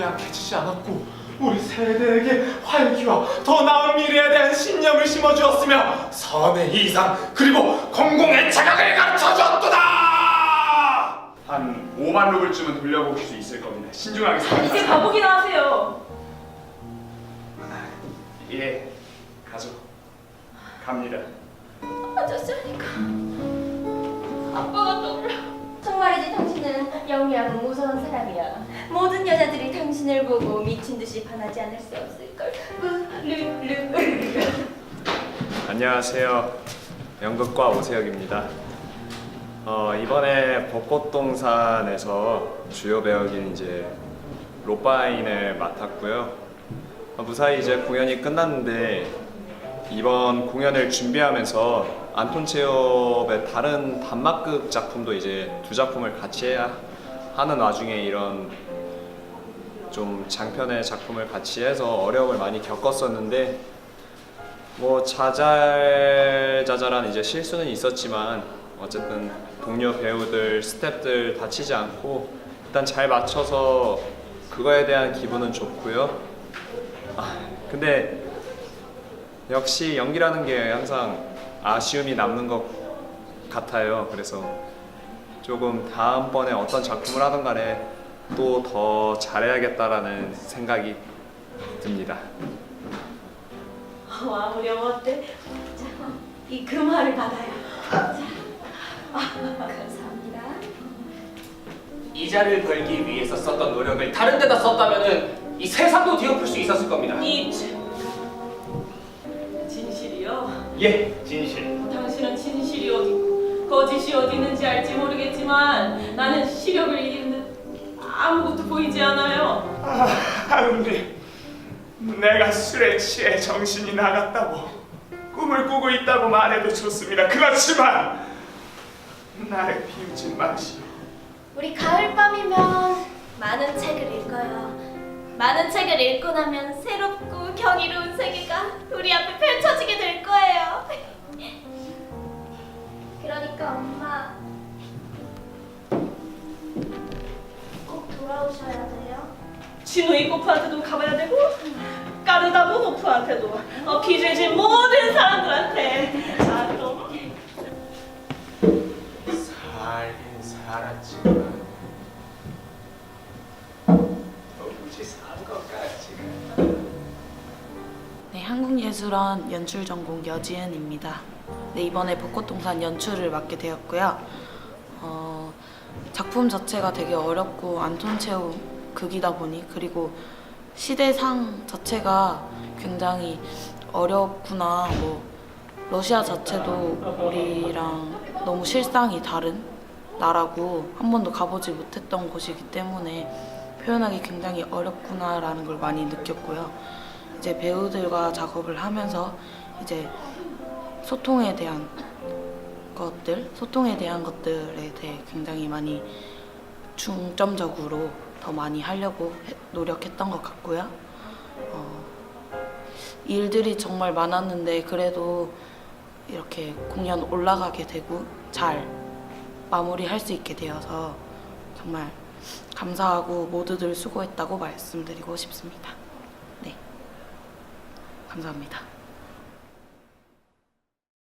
약해지지 않았고 우리 세대에게 활기와 더 나은 미래에 대한 신념을 심어주었으며 선의 이상 그리고 공공의 자각을 가르쳐주었도다! 한 5만 루블쯤은 돌려보실 수 있을 겁니다. 신중하게 생각하세요. 이제 가보기나 하세요. 예, 가죠. 갑니다. 아저씨니까 아빠가 떠올라 정말이지 당신은 영리하고 무서운 사람이야 모든 여자들이 당신을 보고 미친 듯이 반하지 않을 수 없을걸 으르르르 안녕하세요. 연극과 오세혁입니다. 어, 이번에 벚꽃동산에서 주요 배역인 이제 로바인을 맡았고요. 어, 무사히 이제 공연이 끝났는데 이번 공연을 준비하면서 안톤 체홉의 다른 단막극 작품도 이제 두 작품을 같이 해야 하는 와중에 이런 좀 장편의 작품을 같이 해서 어려움을 많이 겪었었는데 뭐 자잘자잘한 이제 실수는 있었지만 어쨌든 동료 배우들, 스태프들 다치지 않고 일단 잘 맞춰서 그거에 대한 기분은 좋고요. 아, 근데 역시 연기라는 게 항상 아쉬움이 남는 것 같아요. 그래서 조금 다음번에 어떤 작품을 하든 간에 또 더 잘해야겠다라는 생각이 듭니다. 어, 아무리 어때? 이 금화를 받아요. 감사합니다 이자를 벌기 위해서 썼던 노력을 다른 데다 썼다면은 이 세상도 뒤엎을 수 있었을 겁니다. 이 예, 진실. 당신은 진실이 어디고 거짓이 어디 있는지 알지 모르겠지만 나는 시력을 잃는 아무것도 보이지 않아요. 아, 하은비, 내가 술에 취해 정신이 나갔다고 꿈을 꾸고 있다고 말해도 좋습니다. 그렇지만 나를 비우지 마시오. 우리 가을밤이면 많은 책을 읽어요 많은 책을 읽고 나면 새롭고 꼭 돌아오셔야 돼요. 진우이 코프한테도 가봐야 되고 까르다보노프한테도. 어, PJG 모든 사람들한테. 아, 좀 살긴 살았지만 도무지 산것 같지가 네, 한국예술원 연출 전공 여지은입니다. 네, 이번에 벚꽃동산 연출을 맡게 되었고요. 어, 작품 자체가 되게 어렵고 안톤 체우 극이다 보니 그리고 시대상 자체가 굉장히 어렵구나. 뭐 러시아 자체도 우리랑 너무 실상이 다른 나라고 한 번도 가보지 못했던 곳이기 때문에 표현하기 굉장히 어렵구나라는 걸 많이 느꼈고요. 이제 배우들과 작업을 하면서 이제 소통에 대한 것들, 소통에 대한 것들에 대해 굉장히 많이 중점적으로 더 많이 하려고 해- 노력했던 것 같고요. 어, 일들이 정말 많았는데 그래도 이렇게 공연 올라가게 되고 잘 마무리할 수 있게 되어서 정말 감사하고 모두들 수고했다고 말씀드리고 싶습니다. 네. 감사합니다.